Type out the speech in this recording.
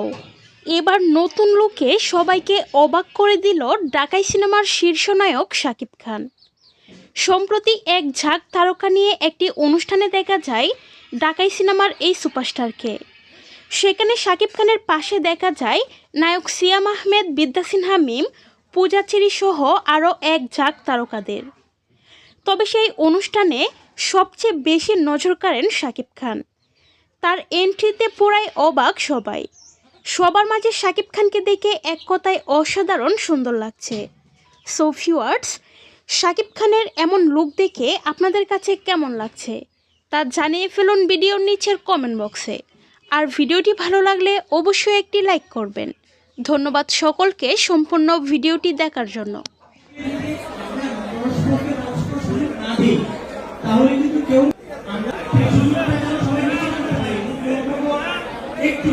Wow এবার নতুন লুকে সবাইকে অবাক করে দিল ডাকাই সিনেমার শীর্ষনায়ক শাকিব খান। সম্প্রতি এক ঝাঁক তারকা নিয়ে একটি অনুষ্ঠানে দেখা যায় ডাকাই সিনেমার এই সুপারস্টারকে। সেখানে শাকিব খানের পাশে দেখা যায় নায়ক সিয়াম আহমেদ, বিদ্যা সিনহা, মিম পূজাচেরি সহ আরও এক ঝাঁক তারকাদের। তবে সেই অনুষ্ঠানে সবচেয়ে বেশি নজর কাড়েন শাকিব খান। তার এন্ট্রিতে পুরাই অবাক সবাই। সবার মাঝে শাকিব খানকে দেখে এক কথায় অসাধারণ সুন্দর লাগছে। সো ভিউয়ার্স শাকিব খানের এমন লুক দেখে আপনাদের কাছে কেমন লাগছে? তা জানিয়ে ফেলুন ভিডিওর নিচের কমেন্ট বক্সে আর ভিডিওটি ভালো লাগলে অবশ্যই একটি লাইক করবেন। ধন্যবাদ সকলকে সম্পূর্ণ ভিডিওটি দেখার জন্য। কেউ আমরা একটু